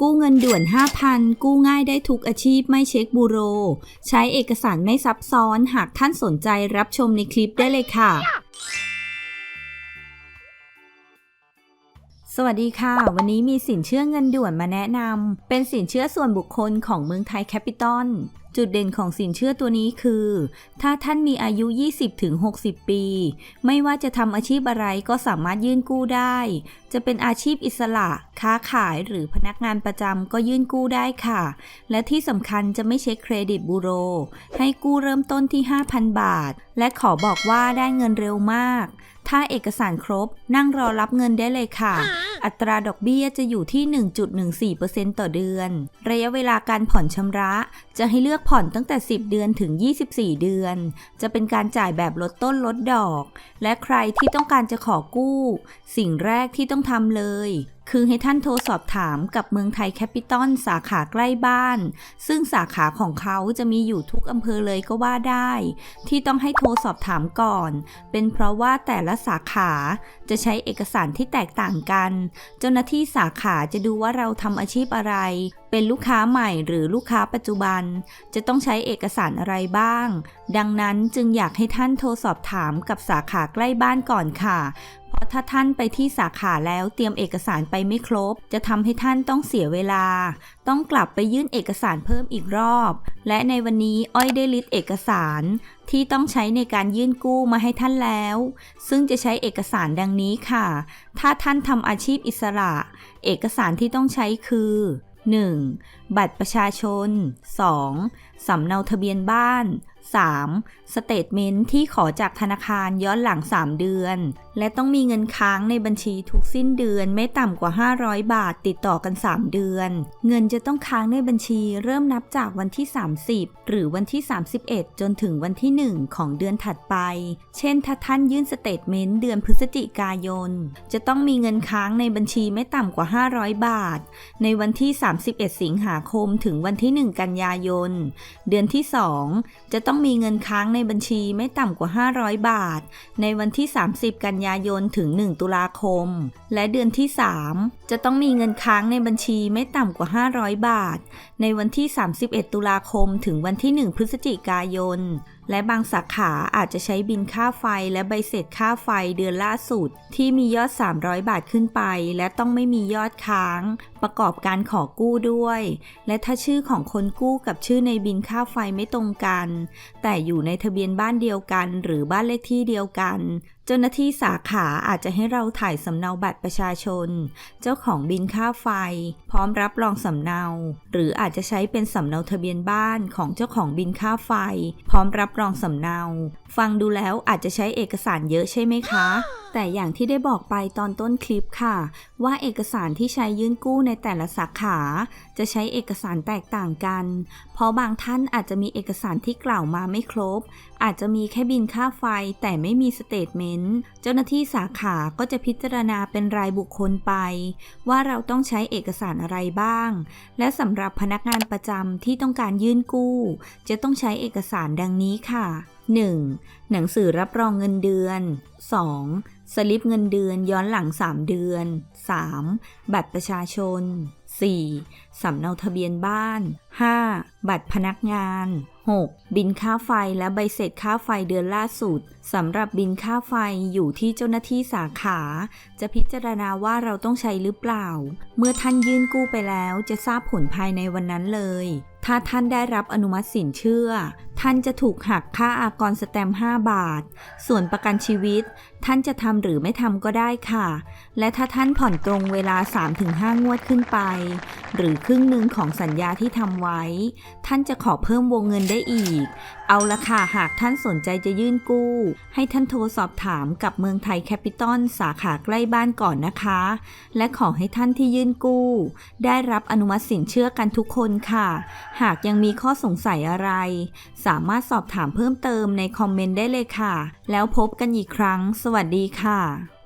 กู้เงินด่วน 5,000 กู้ง่ายได้ทุกอาชีพไม่เช็คบูโร ใช้เอกสารไม่ซับซ้อน หากท่านสนใจรับชมในคลิปได้เลยค่ะ สวัสดีค่ะ วันนี้มีสินเชื่อเงินด่วนมาแนะนำ เป็นสินเชื่อส่วนบุคคลของเมืองไทยแคปิตอลจุดเด่นของสินเชื่อตัวนี้คือ ถ้าท่านมีอายุ 20-60 ปี ไม่ว่าจะทำอาชีพอะไรก็สามารถยื่นกู้ได้ จะเป็นอาชีพอิสระ ค้าขายหรือพนักงานประจำก็ยื่นกู้ได้ค่ะ และที่สำคัญจะไม่เช็คเครดิตบูโร ให้กู้เริ่มต้นที่ 5,000 บาท และขอบอกว่าได้เงินเร็วมาก ถ้าเอกสารครบนั่งรอรับเงินได้เลยค่ะ อัตราดอกเบี้ยจะอยู่ที่ 1.14%ต่อเดือน ระยะเวลาการผ่อนชำระ จะให้เลือกผ่อนตั้งแต่ 10 เดือนถึง 24 เดือน จะเป็นการจ่ายแบบลดต้นลดดอก และใครที่ต้องการจะขอกู้ สิ่งแรกที่ต้องทำเลย คือให้ท่านโทรสอบถามกับเมืองไทยแคปิตอลสาขาใกล้บ้าน ซึ่งสาขาของเขาจะมีอยู่ทุกอำเภอเลยก็ว่าได้ ที่ต้องให้โทรสอบถามก่อน เป็นเพราะว่าแต่ละสาขาจะใช้เอกสารที่แตกต่างกัน เจ้าหน้าที่สาขาจะดูว่าเราทำอาชีพอะไร เป็นลูกค้าใหม่หรือลูกค้าปัจจุบัน จะต้องใช้เอกสารอะไรบ้าง ดังนั้นจึงอยากให้ท่านโทรสอบถามกับสาขาใกล้บ้านก่อนค่ะ ถ้าท่านไปที่สาขาแล้วเตรียมเอกสารไปไม่ครบ จะทำให้ท่านต้องเสียเวลา ต้องกลับไปยื่นเอกสารเพิ่มอีกรอบ และในวันนี้อ้อยได้ลิสต์เอกสาร ที่ต้องใช้ในการยื่นกู้มาให้ท่านแล้ว ซึ่งจะใช้เอกสารดังนี้ค่ะ ถ้าท่านทำอาชีพอิสระ เอกสารที่ต้องใช้คือ 1. บัตรประชาชน 2. สำเนาทะเบียนบ้าน 3. สเตทเมนต์ที่ขอจากธนาคารย้อนหลัง 3 เดือน และต้องมีเงินค้างในบัญชีทุกสิ้นเดือนไม่ต่ำกว่า 500 บาทติดต่อกัน 3 เดือน เงินจะต้องค้างในบัญชีเริ่มนับจากวันที่ 30 หรือวันที่ 31 จนถึงวันที่ 1 ของเดือนถัดไป เช่น ถ้าท่านยื่นสเตทเมนต์เดือนพฤศจิกายน จะต้องมีเงินค้างในบัญชีไม่ต่ำกว่า 500 บาท ในวันที่ 31 สิงหาคมถึงวันที่ 1 กันยายน เดือนที่ 2 จะต้องมีเงินค้างในบัญชีไม่ต่ำกว่า 500 บาท ในวันที่ 30 กันยายนถึง 1 ตุลาคม และเดือนที่ 3 จะต้องมีเงินค้างในบัญชีไม่ต่ำกว่า 500 บาท ในวันที่ 31 ตุลาคม ถึงวันที่ 1 พฤศจิกายน และบางสาขาอาจจะใช้บินค่าไฟและใบเสร็จค่าไฟเดือนล่าสุด ที่มียอด 300 บาทขึ้นไป และต้องไม่มียอดค้าง ประกอบการขอกู้ด้วย และถ้าชื่อของคนกู้กับชื่อในบินค่าไฟไม่ตรงกัน แต่อยู่ในทะเบียนบ้านเดียวกัน หรือบ้านเลขที่เดียวกัน เจ้าหน้าที่สาขาอาจจะให้เราถ่ายสำเนาบัตรประชาชน เจ้าของบินค่าไฟ พร้อมรับรองสำเนา หรืออาจจะใช้เป็นสำเนาทะเบียนบ้านของเจ้าของบินค่าไฟ พร้อมรับรองสำเนา ฟังดูแล้วอาจจะใช้เอกสารเยอะใช่ไหมคะ แต่อย่างที่ได้บอกไปตอนต้นคลิปค่ะ ว่าเอกสารที่ใช้ยื่นกู้ในแต่ละสาขา จะใช้เอกสารแตกต่างกัน เพราะบางท่านอาจจะมีเอกสารที่กล่าวมาไม่ครบอาจจะมีแค่บินค่าไฟแต่ไม่มีสเตทเมนต์เจ้าหน้าที่สาขาก็จะพิจารณาเป็นรายบุคคลไป ว่าเราต้องใช้เอกสารอะไรบ้าง และสำหรับพนักงานประจำที่ต้องการยื่นกู้ จะต้องใช้เอกสารดังนี้ค่ะ 1. หนังสือรับรองเงินเดือน 2. สลิปเงินเดือนย้อนหลัง 3 เดือน 3. บัตรประชาชน 4. สำเนาทะเบียนบ้าน 5. บัตรพนักงาน 6. บินค่าไฟและใบเสร็จค่าไฟเดือนล่าสุดสำหรับบินค่าไฟอยู่ที่เจ้าหน้าที่สาขา จะพิจารณาว่าเราต้องใช้หรือเปล่า เมื่อท่านยื่นกู้ไปแล้วจะทราบผลภายในวันนั้นเลย ถ้าท่านได้รับอนุมัติสินเชื่อ ท่านจะถูกหักค่าอากรสแตมป์5บาท ส่วนประกันชีวิต ท่านจะทำหรือไม่ทำก็ได้ค่ะ และถ้าท่านผ่อนตรงเวลา 3-5 งวดขึ้นไป หรือครึ่งหนึ่งของสัญญาที่ทำไว้ ท่านจะขอเพิ่มวงเงินได้อีก เอาละค่ะ หากท่านสนใจจะยื่นกู้ ให้ท่านโทรสอบถามกับเมืองไทยแคปิตอลสาขาใกล้บ้านก่อนนะคะ และขอให้ท่านที่ยื่นกู้ ได้รับอนุมัติสินเชื่อกันทุกคนค่ะ หากยังมีข้อสงสัยอะไร สามารถสอบถามเพิ่มเติมในคอมเมนต์ได้เลยค่ะ แล้วพบกันอีกครั้ง สวัสดีค่ะ